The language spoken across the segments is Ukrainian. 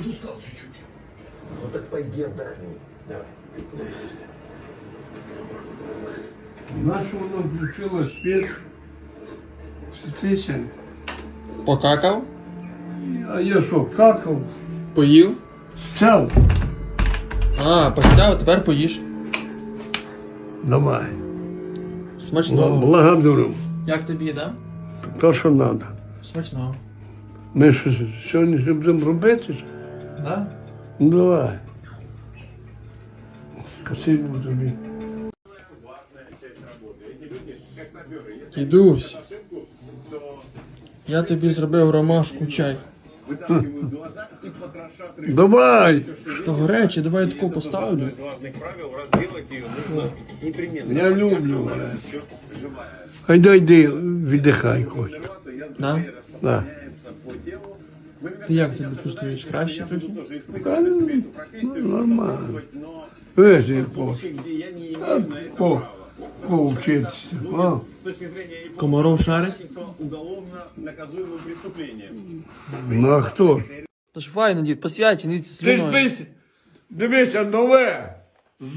подустал чуть-чуть. Ну так пойди отдохни. Давай. Наша воно включила світ. Світися. Покакав? А я що, какав? Поїв? Стяв. А, постяв, тепер поїш. Давай. Смачного. Благодарю. Як тобі, да? То, що треба. Смачного. Ми що сьогодні будемо робити? Да? Ну давай. Спасибо тобі. Дідусь. Я тобі зробив ромашку чай. Давай! То горяче, давай я таку поставлю. Я люблю. Хай дойди, віддихай хоч. Да? Да. Ти як себе чувствуєш? Краще трохи? Ну, нормально. Вижив по, Где я не имею на это по, с точки зрения Комаров шарить? Ну а хто ж? Та ж файно, дід, посвячений ці Ти ж слюною. дивись, дивися, нове.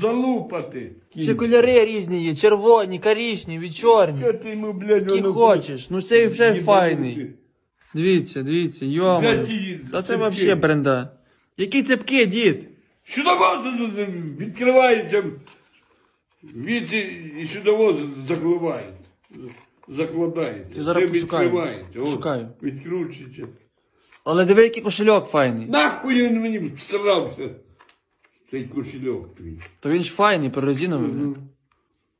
Залупати. Ще кольори різні є, червоні, коричневі, чорні. Що ти йому, блядь, Які воно хочеш. Ну цей вже їбанути? файний. Дивіться, дивіться, Де йома. ті Та це цепки? вообще бренда. Які цепки, дід? Сюдово відкривається віці і сюдово закливається. Закладається. Ти зараз Це пошукаю. відкривається. От, Шукаю. Відкручується. Але диви, який кошельок файний. Нахуй він мені всрався. Цей кошельок твій. То він ж файний, прорезиновий. бля.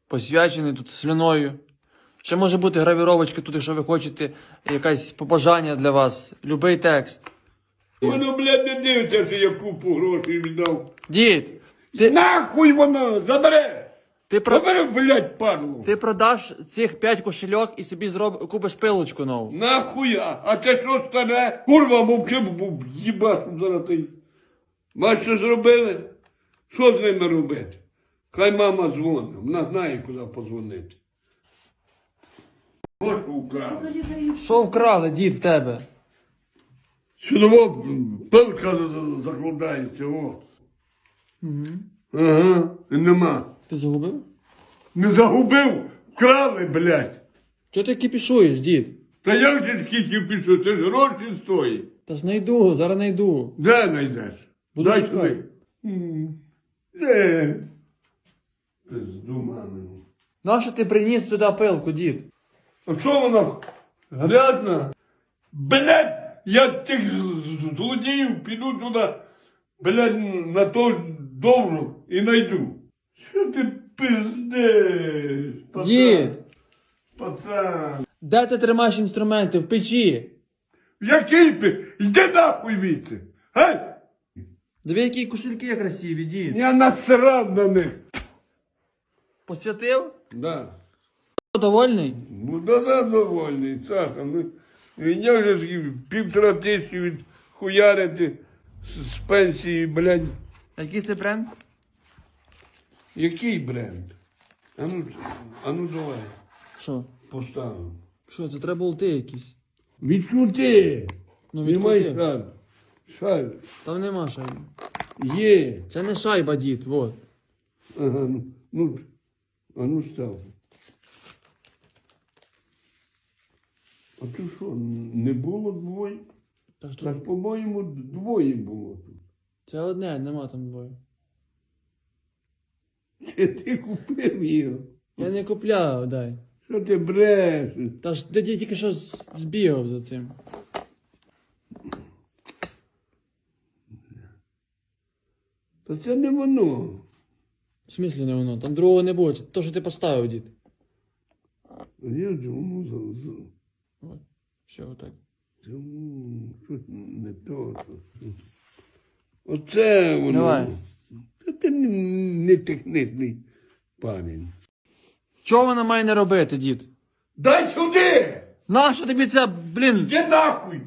Посвячений тут слюною. Ще може бути гравіровочка тут, якщо ви хочете якесь побажання для вас. Любий текст. Воно, блядь, не дивиться, що я купу грошей віддав. Дід, ти, Нахуй воно! Забере! ти, про, Забере, блядь, падло! ти продаш цих 5 кошельок і собі зроб, купиш пилочку нову. Нахуй, а це що старе? Курва, мовчи, був їбашом зараз ти. Що зробили? Що з ними робити? Хай мама дзвонить, вона знає, куди подзвонити. Украли. Що вкрали, дід, в тебе? Сюдово пилка за- за- закладається, о. Угу. Ага, і нема. Ти загубив? Не загубив, вкрали, блядь. Чого ти кипішуєш, дід? Та як же скільки пішов, це ж гроші стоїть. Та ж найду, зараз найду. Де знайдеш? Буду Дай шукати. сюди. М, Де? Пизду мамину. Нащо ти приніс сюди пилку, дід? А що вона грязна? Блядь, я тих злодіїв піду туди, блядь, на той довжок і найду. Що ти пиздиш? пацан? Дід, Пацан. де ти тримаєш інструменти? В печі. Який ти? Йди нахуй віце. Гей! Диви, які кошельки красиві, дід. Я насрав на них. Посвятив? Да. Довольний? Ну, да, да, довольний, Саша. Ну, я вже півтора тисячі від хуярити з, з пенсії, блядь. Який це бренд? Який бренд? А ну, а ну давай, Що? поставимо. Що, це треба болти якісь? Відкрути! Ну, Немає відкрути. шайб. Шайб. Там нема шайби. Є. Це не шайба, дід, вот. Ага, ну, ну, а ну став. А то що, не було двоє? Та тут- Так, по-моєму, двоє було тут. Це одне, нема там двоє. Чи ти купив його? Я не купляв, дай. Що ти брешеш? Та ж ти тільки що з- збігав за цим. Та це не воно. В смислі не воно, там другого не буде. Це то, що ти поставив, дід. Я думаю, От. Все, отак. тому, що не то. Оце воно. Давай. Та ти не, не технічний пам'ять. Що вона має не робити, дід? Дай сюди! Нащо тобі це, блін? Іди нахуй!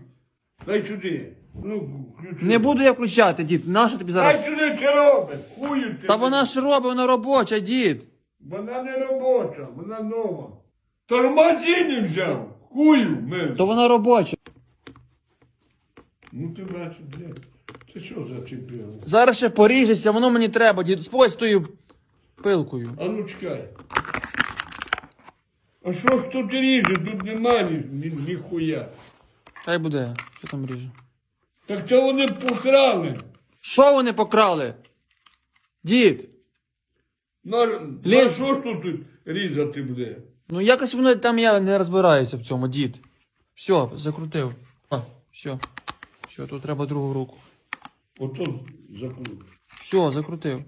Дай сюди. Ну, ключі. Не буду я включати, дід. Нащо тобі Дай зараз? сюди це робить. Хую ти. Та вона ж робить, вона робоча, дід. Вона не робоча, вона нова. Тормозини взяв. Хую, мен. То вона робоча. Ну ти бачиш, блядь. Це що за чемпіон? Зараз ще поріжешся, воно мені треба, дід. З тою пилкою. А ну чекай. А що ж тут ріже? Тут нема ні, ні, ніхуя. Хай буде. Що там ріже? Так це вони покрали. Що вони покрали? Дід, На, на що ж тут різати буде? ну якось воно там я не розбираюся в цьому, дід. Все, закрутив. А, все. Все, тут треба другу руку. Ото закрутив. Все, закрутив.